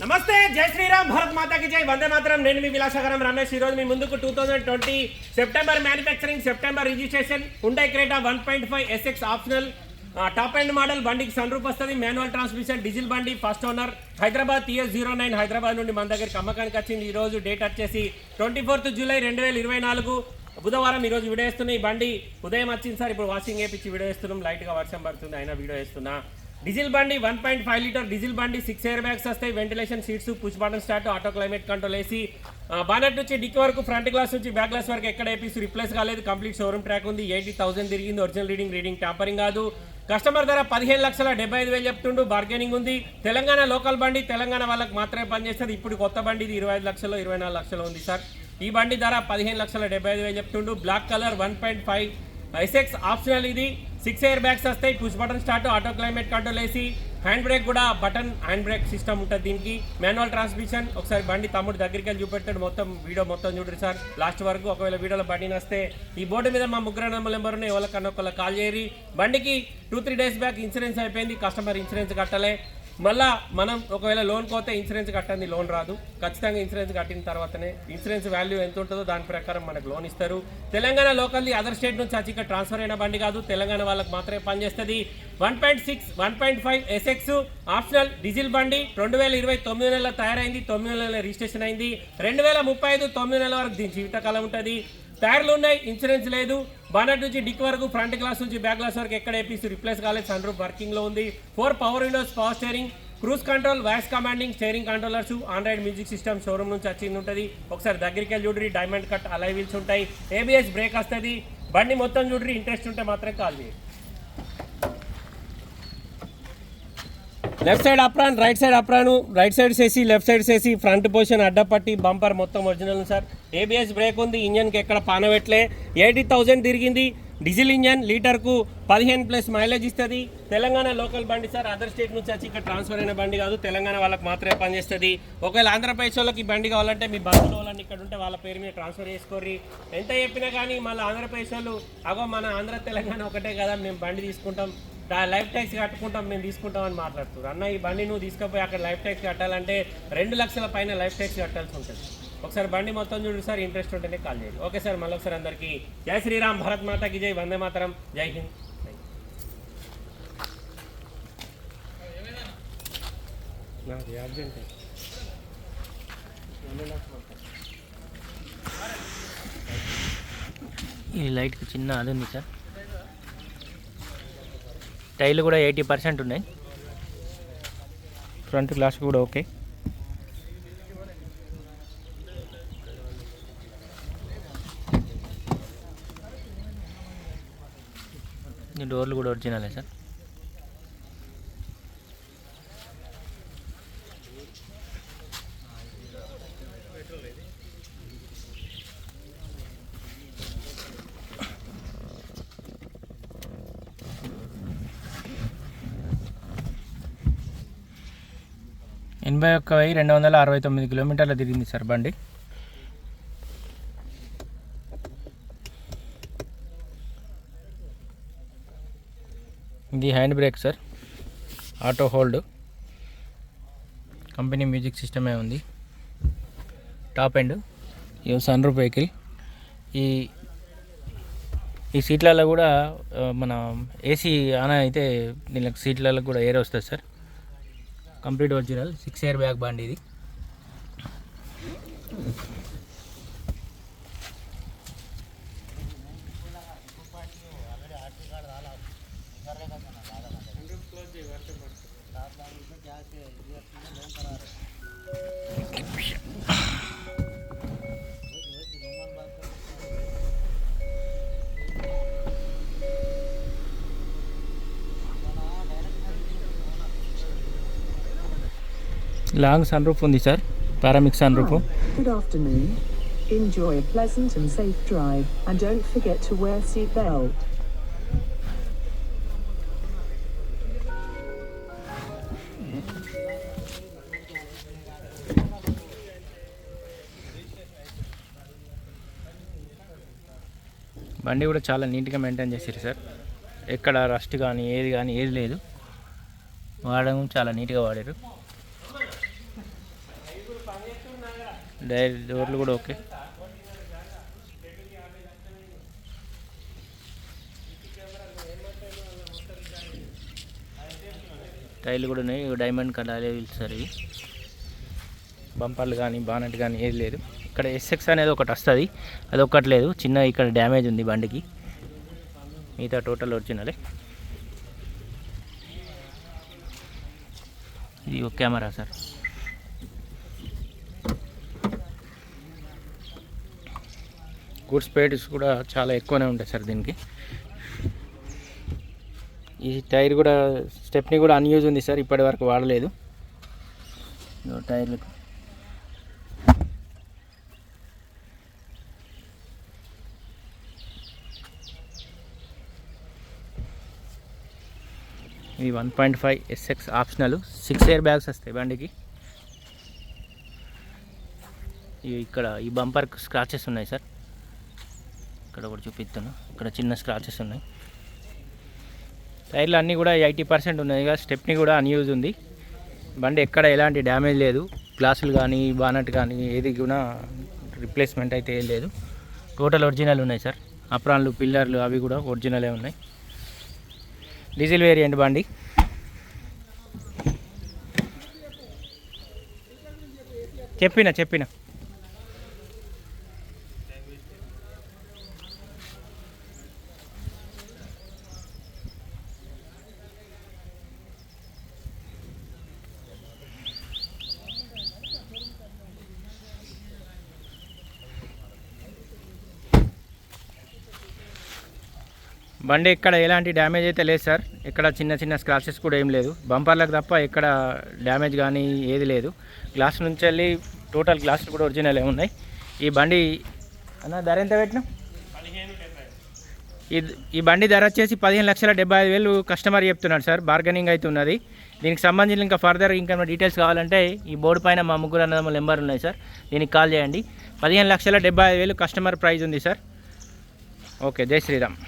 నమస్తే జై శ్రీరామ్ భారత్ మాతాకి జై. వందే మాత్రం. నేను మీ విలాసగరం రమేష్. ఈ రోజు మీ ముందుకు two thousand twenty September manufacturing September registration ఉండే Creta one point five SX optional top end model బండికి సన్ రూప్ వస్తుంది మాన్యువల్ ట్రాన్స్మిషన్ డీజిల్ బండి first owner Hyderabad TS zero nine Hyderabad నుండి మన దగ్గరికి అమ్మకానికి వచ్చింది. ఈ రోజు డేట్ వచ్చేసి ట్వంటీ ఫోర్త్ జూలై రెండు వేల ఇరవై నాలుగు. బుధవారం ఈరోజు వీడియో వేస్తున్నా ఈ బండి. ఉదయం వచ్చింది సార్ ఇప్పుడు వాషింగ్ వేపించి వీడియో వేస్తున్నాం. లైట్గా వర్షం పడుతుంది అయినా వీడియో వేస్తున్నా. డీజిల్ బండి one point five litre diesel బండి సిక్స్ ఎయిర్ బ్యాగ్స్ వస్తాయి. Ventilation seats push button start auto climate control వేసి బానెట్ నుంచి డిక్ వరకు ఫ్రంట్ గ్లాస్ నుంచి బ్యాక్ గ్లాస్ వరకు ఎక్కడ ఏపీస్ రిప్లేస్ కాలేదు. కంప్లీట్ షోరూమ్ ట్రాక్ ఉంది. ఎయిటీ థౌసండ్ తిరిగింది. ఒరిజినల్ రీడింగ్ రీడింగ్ ట్యాంపరింగ్ కాదు. కస్టమర్ ధర పదిహేను లక్షల డెబ్బై ఐదు వేలు చెప్తుండు. బార్గెనింగ్ ఉంది. తెలంగాణ లోకల్ బండి తెలంగాణ వాళ్ళకి మాత్రమే పనిచేస్తుంది. ఇప్పుడు కొత్త బండి ఇది ఇరవై ఐదు లక్షలు ఇరవై నాలుగు లక్షలు ఉంది సార్. ఈ బండి ధర పదిహేను లక్షల డెబ్బై ఐదు వేలు చెప్తుండు. Black colour one point five SX optional ఇది. సిక్స్ ఎయిర్ బ్యాగ్స్ వస్తాయి. Push button start auto climate control వేసి హ్యాండ్ బ్రేక్ కూడా బటన్ హ్యాండ్ బ్రేక్ సిస్టమ్ ఉంటుంది దీనికి. మాన్యువల్ ట్రాన్స్మిషన్ ఒకసారి బండి తమ్ముడు దగ్గరికి వెళ్ళి చూపెట్టాడు మొత్తం వీడియో మొత్తం చూడండి సార్. లాస్ట్ వరకు ఒకవేళ వీడియోలో బండి నస్తే ఈ బోర్డు మీద మా ముగ్గురు నెంబర్ నెంబర్ ఉన్నాయి. ఎవరికన్నా ఒకళ్ళ కాల్ చేయరి. బండికి two three days back insurance అయిపోయింది. కస్టమర్ ఇన్సూరెన్స్ కట్టలే. మళ్ళా మనం ఒకవేళ లోన్ పోతే ఇన్సూరెన్స్ కట్టండి లోన్ రాదు. ఖచ్చితంగా ఇన్సూరెన్స్ కట్టిన తర్వాతనే ఇన్సూరెన్స్ వాల్యూ ఎంత ఉంటుందో దాని ప్రకారం మనకు లోన్ ఇస్తారు. తెలంగాణ లోకల్ది అదర్ స్టేట్ నుంచి వచ్చి ఇక్కడ ట్రాన్స్ఫర్ అయిన బండి కాదు తెలంగాణ వాళ్ళకి మాత్రమే పనిచేస్తుంది. One point six one point five SX optional diesel బండి రెండు వేల ఇరవై తొమ్మిది నెలల తయారైంది తొమ్మిది నెలల రిజిస్ట్రేషన్ అయింది. రెండు వేల ముప్పై ఐదు తొమ్మిది నెలల వరకు దీని జీవితకాలం ఉంటుంది. టైర్లు ఉన్నాయి ఇన్సూరెన్స్ లేదు. బానట్ నుంచి డిక్ వరకు ఫ్రంట్ గ్లాస్ నుంచి బ్యాక్ గ్లాస్ వరకు ఎక్కడ ఏపీసీ రిప్లేస్ కాలేదు. సన్ రూఫ్ వర్కింగ్లో ఉంది. Four power windows power steering cruise control voice commanding steering controllers Android music system showroom నుంచి వచ్చింది ఉంటుంది. ఒకసారి దగ్గరికి వెళ్ళి చూడరి డైమండ్ కట్ అలై వీల్స్ ఉంటాయి. ఏబిఎస్ బ్రేక్ వస్తుంది. బండి మొత్తం చూడరి ఇంట్రెస్ట్ ఉంటే మాత్రం కాల్ చేయండి left side apron right side apron. Right side చేసి లెఫ్ట్ సైడ్ చేసి ఫ్రంట్ పొజిషన్ అడ్డపట్టి బంపర్ మొత్తం ఒరిజినల్ సార్. ఏబిఎస్ బ్రేక్ ఉంది. ఇంజన్కి ఎక్కడ పానవెట్లే ఎయిటీ థౌజండ్ తిరిగింది. డీజిల్ ఇంజన్ లీటర్కు పదిహేను ప్లస్ మైలేజ్ ఇస్తుంది. తెలంగాణ లోకల్ బండి సార్. అదర్ స్టేట్ నుంచి వచ్చి ఇక్కడ ట్రాన్స్ఫర్ అయిన బండి కాదు. తెలంగాణ వాళ్ళకి మాత్రమే పనిచేస్తుంది. ఒకవేళ ఆంధ్రప్రదేశ్ వాళ్ళకి ఈ బండి కావాలంటే మీ బంధువుల వాళ్ళని ఇక్కడ ఉంటే వాళ్ళ పేరు మీద ట్రాన్స్ఫర్ చేసుకోర్రి. ఎంత చెప్పినా కానీ మళ్ళీ ఆంధ్రప్రదేశ్ వాళ్ళు అగో మన ఆంధ్ర తెలంగాణ ఒకటే కదా మేము బండి తీసుకుంటాం. దా- లైఫ్ ట్యాక్స్ కట్టుకుంటాం మేము తీసుకుంటాం అని మాట్లాడుతున్నారు. అన్న ఈ బండి నువ్వు తీసుకుపోయి అక్కడ లైఫ్ ట్యాక్స్ కట్టాలంటే రెండు లక్షల పైన లైఫ్ ట్యాక్స్ కట్టాల్సి ఉంటుంది. ఒకసారి బండి మొత్తం చూడు సార్ ఇంట్రెస్ట్ ఉంటేనే కాల్ చేయండి. ఓకే సార్ మళ్ళీ ఒకసారి అందరికీ జై శ్రీరామ్ భరత్ మాతాకి జై వందే మాతరం జై హింద్. నాది అర్జెంట్. ఈ లైట్కి చిన్న అది ఉంది సార్. టైర్లు కూడా ఎయిటీ పర్సెంట్ ఉన్నాయి. ఫ్రంట్ గ్లాస్ కూడా ఓకే. డోర్లు కూడా ఒరిజినలే సార్. ఎనభై ఒక్క వెయ్యి రెండు వందల అరవై తొమ్మిది కిలోమీటర్లు తిరిగింది సార్ బండి. ఇది hand brake sir auto hold. Company music సిస్టమే ఉంది. టాప్ ఎండ్ ఇవి సన్ రూప్ వెహికల్. ఈ ఈ సీట్లలో కూడా మన ఏసీ ఆన్ అయితే దీనికి సీట్లలో కూడా ఎయిర్ వస్తుంది sir. Complete original six year back బండి ఇది. లాంగ్ సన్ రూఫ్ ఉంది sir panoramic sunroof good afternoon enjoy pleasant and safe drive and don't forget to wear seat బండి కూడా చాలా నీట్గా మెయింటైన్ చేశారు సార్. ఎక్కడ రష్ట్ కానీ ఏది కానీ ఏది లేదు. వాడడం చాలా నీట్గా వాడారు డైరీ డోర్లు కూడా ఓకే. టైర్లు కూడా ఉన్నాయి. డైమండ్ కలర్ సార్ ఇవి. బంపర్లు కానీ బానెట్ కానీ ఏది లేదు. ఇక్కడ ఎస్ఎక్స్ అనేది ఒకటి వస్తుంది. అది ఒక్కటి లేదు. చిన్న ఇక్కడ డ్యామేజ్ ఉంది బండికి. మిగతా టోటల్ ఒరిజినలే. ఇది ఒక కెమెరా సార్. గుడ్స్ పేటిస్ కూడా చాలా ఎక్కువనే ఉంటాయి సార్ దీనికి. ఈ టైర్ కూడా స్టెప్ని కూడా అన్యూజ్ ఉంది సార్ ఇప్పటి వరకు వాడలేదు. టైర్లకు టైర్లు. ఇది one point five SX optional. Six airbags వస్తాయి బండికి. ఇక్కడ ఈ బంపర్ స్క్రాచెస్ ఉన్నాయి సార్. ఇక్కడ ఒకటి చూపిస్తాను. ఇక్కడ చిన్న స్క్రాచెస్ ఉన్నాయి. టైర్లు అన్నీ కూడా ఎయిటీ పర్సెంట్ ఉన్నాయి. కదా స్టెప్ని కూడా అన్యూజ్ ఉంది. బండి ఎక్కడ ఎలాంటి డ్యామేజ్ లేదు. గ్లాసులు కానీ బానట్ కానీ ఏది కూడా రిప్లేస్మెంట్ అయితే ఏం లేదు. టోటల్ ఒరిజినల్ ఉన్నాయి సార్ అప్రాన్లు పిల్లర్లు అవి కూడా ఒరిజినలే ఉన్నాయి. డీజిల్ వేరియంట్ బండి. చెప్పిన చెప్పిన. బండి ఇక్కడ ఎలాంటి డ్యామేజ్ అయితే లేదు సార్. ఇక్కడ చిన్న చిన్న స్క్రాచెస్ కూడా ఏం లేదు. బంపర్లకు తప్ప ఇక్కడ డ్యామేజ్ కానీ ఏది లేదు. గ్లాస్ నుంచి వెళ్ళి టోటల్ గ్లాసులు కూడా ఒరిజినల్ ఉన్నాయి. ఈ బండి అన్న ధర ఎంత పెట్టినా? ఈ ఈ బండి ధర వచ్చేసి పదిహేను లక్షల డెబ్బై ఐదు వేలు కస్టమర్ చెప్తున్నాడు సార్. బార్గెనింగ్ అయితే ఉన్నది. దీనికి సంబంధించిన ఇంకా ఫర్దర్ ఇంకా డీటెయిల్స్ కావాలంటే ఈ బోర్డు పైన మా ముగ్గురు అన్నదమ్ముల నెంబర్ ఉన్నాయి సార్. దీనికి కాల్ చేయండి. పదిహేను లక్షల డెబ్బై ఐదు వేలు కస్టమర్ ప్రైజ్ ఉంది సార్. ఓకే జై శ్రీరామ్.